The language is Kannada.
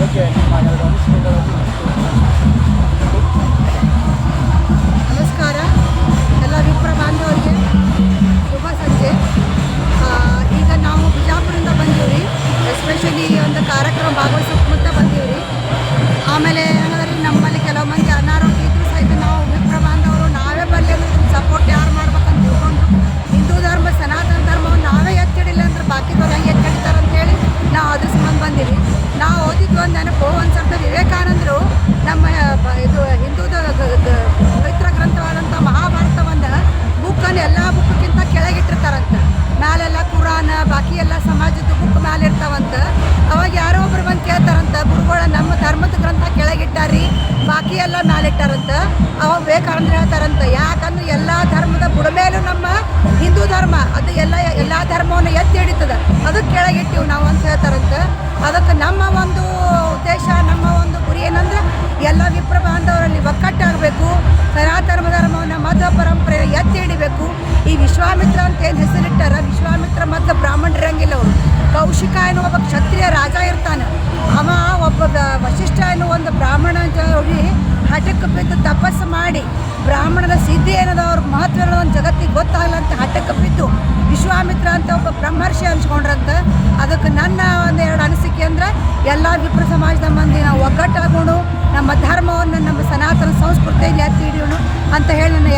ಬಗ್ಗೆ ಎರಡು ನಮಸ್ಕಾರ. ಎಲ್ಲ ವಿಪ್ರ ಬಾಂಧವರಿಗೆ ಶುಭ ಸಂಜೆ. ಈಗ ನಾವು ಬಿಜಾಪುರದಿಂದ ಬಂದೀವಿ ರೀ ಎಸ್ಪೆಷಲಿ ಒಂದು ಕಾರ್ಯಕ್ರಮ ಭಾಗವಹಿಸೋಕ್ಕಂತ ಬಂದೀವಿ ರೀ ಆಮೇಲೆ ಏನಂದ್ರೆ ನಮ್ಮಲ್ಲಿ ಕೆಲವು ಮಂದಿ ಅನಾರೋಗ್ಯ ಇದ್ರೂ ಸಹಿತ ನಾವು ವಿಪ್ರ ಬಾಂಧವರು ನಾವೇ ಬರಲಿ ಅಂದ್ರೆ ಸಪೋರ್ಟ್ ಯಾರು ಮಾಡ್ಬೇಕಂತ ತಿಳ್ಕೊಂಡು ಹಿಂದೂ ಧರ್ಮ, ಸನಾತನ ಧರ್ಮವನ್ನು ನಾವೇ ಎತ್ತಿಡಿಲ್ಲ ಅಂದ್ರೆ ಬಾಕಿದವ್ರು ಹೆಂಗೆ ಅಂತ ಹೇಳಿ ನಾವು ಅದು ಬಂದಿವಿ ನಾವು ಓದಿದ್ದು ಒಂದು ನೆನಪು, ಒಂದು ಸ್ವಲ್ಪ ವಿವೇಕಾನಂದರು ನಮ್ಮ ಇದು ಹಿಂದೂದ ಪವಿತ್ರ ಗ್ರಂಥವಾದಂಥ ಮಹಾಭಾರತವನ್ನು ಬುಕ್ಕನ್ನು ಎಲ್ಲ ಬುಕ್ಕಿಂತ ಕೆಳಗಿಟ್ಟಿರ್ತಾರಂತ. ಮ್ಯಾಲೆಲ್ಲ ಕುರಾನ, ಬಾಕಿ ಎಲ್ಲ ಸಮಾಜದ ಬುಕ್ ಮ್ಯಾಲೆ ಇರ್ತಾವಂತ ಅವಾಗ ಯಾರೋ ಒಬ್ರು ಬಂದು ಕೇಳ್ತಾರಂತ, ಗುರುಗಳ, ನಮ್ಮ ಧರ್ಮದ ಗ್ರಂಥ ಕೆಳಗಿಟ್ಟಾರಿ, ಬಾಕಿ ಎಲ್ಲ ಮ್ಯಾಲಿಟ್ಟಾರಂತ. ಅವಾಗ ಬೇಕಾದ್ರೆ ಹೇಳ್ತಾರಂತ, ಯಾಕಂದ್ರೆ ಎಲ್ಲ ಧರ್ಮದ ಬುಡಮೇಲೂ ನಮ್ಮ ಹಿಂದೂ ಧರ್ಮ, ಅದು ಎಲ್ಲ ಎಲ್ಲ ಧರ್ಮವನ್ನು ಎತ್ತಿ ಅದಕ್ಕೆ ಕೆಳಗಿಟ್ಟಿವಿ ನಾವು ಅಂತ ಹೇಳ್ತಾರಂತೆ. ಅದಕ್ಕೆ ನಮ್ಮ ಒಂದು ಉದ್ದೇಶ, ನಮ್ಮ ಒಂದು ಗುರಿ ಏನಂದ್ರೆ ಎಲ್ಲ ವಿಪ್ರ ಬಾಂಧವರಲ್ಲಿ ಒಕ್ಕಟ್ಟಾಗಬೇಕು ಸನಾತನ ಧರ್ಮವನ್ನು ಮಧ್ವ ಪರಂಪರೆ ಎತ್ತಿ ಹಿಡಿಬೇಕು. ಈ ವಿಶ್ವಾಮಿತ್ರ ಅಂತ ಏನು ಹೆಸರಿಟ್ಟಾರ? ವಿಶ್ವಾಮಿತ್ರ ಮತ್ತು ಬ್ರಾಹ್ಮಣರಂಗಿಲ್ಲ ಅವರು. ಕೌಶಿಕ ಅನ್ನೋ ಒಬ್ಬ ಕ್ಷತ್ರಿಯ ರಾಜ ಇರ್ತಾನೆ. ಅವ ಒಬ್ಬ ವಶಿಷ್ಠ ಅನ್ನೋ ಒಂದು ಬ್ರಾಹ್ಮಣ ಹೋಗಿ ಹಠಕ್ಕೆ ಬಿದ್ದು ತಪಸ್ಸು ಮಾಡಿ ಬ್ರಾಹ್ಮಣನ ಸಿದ್ಧಿ ಏನದ? ಅವ್ರ ಮಹತ್ವ ಒಂದು ಜಗತ್ತಿಗೆ ಗೊತ್ತಾಗಲ್ಲ ಅಂತ ಹಠಕ್ಕೆ ಬಿದ್ದು ವಿಶ್ವಾಮಿತ್ರ ಅಂತ ಒಬ್ಬ ಬ್ರಹ್ಮರ್ಷಿ ಅನ್ಸ್ಕೊಂಡ್ರಂತ ಅದಕ್ಕೆ ನನ್ನ ಒಂದು ಎರಡು ಅನಿಸಿಕೆ ಅಂದರೆ ಎಲ್ಲ ವಿಪ್ರ ಸಮಾಜದ ಮಂದಿ ನಾವು ಒಗ್ಗಟ್ಟಾಗೋಣ. ನಮ್ಮ ಧರ್ಮವನ್ನು ನಮ್ಮ ಸನಾತನ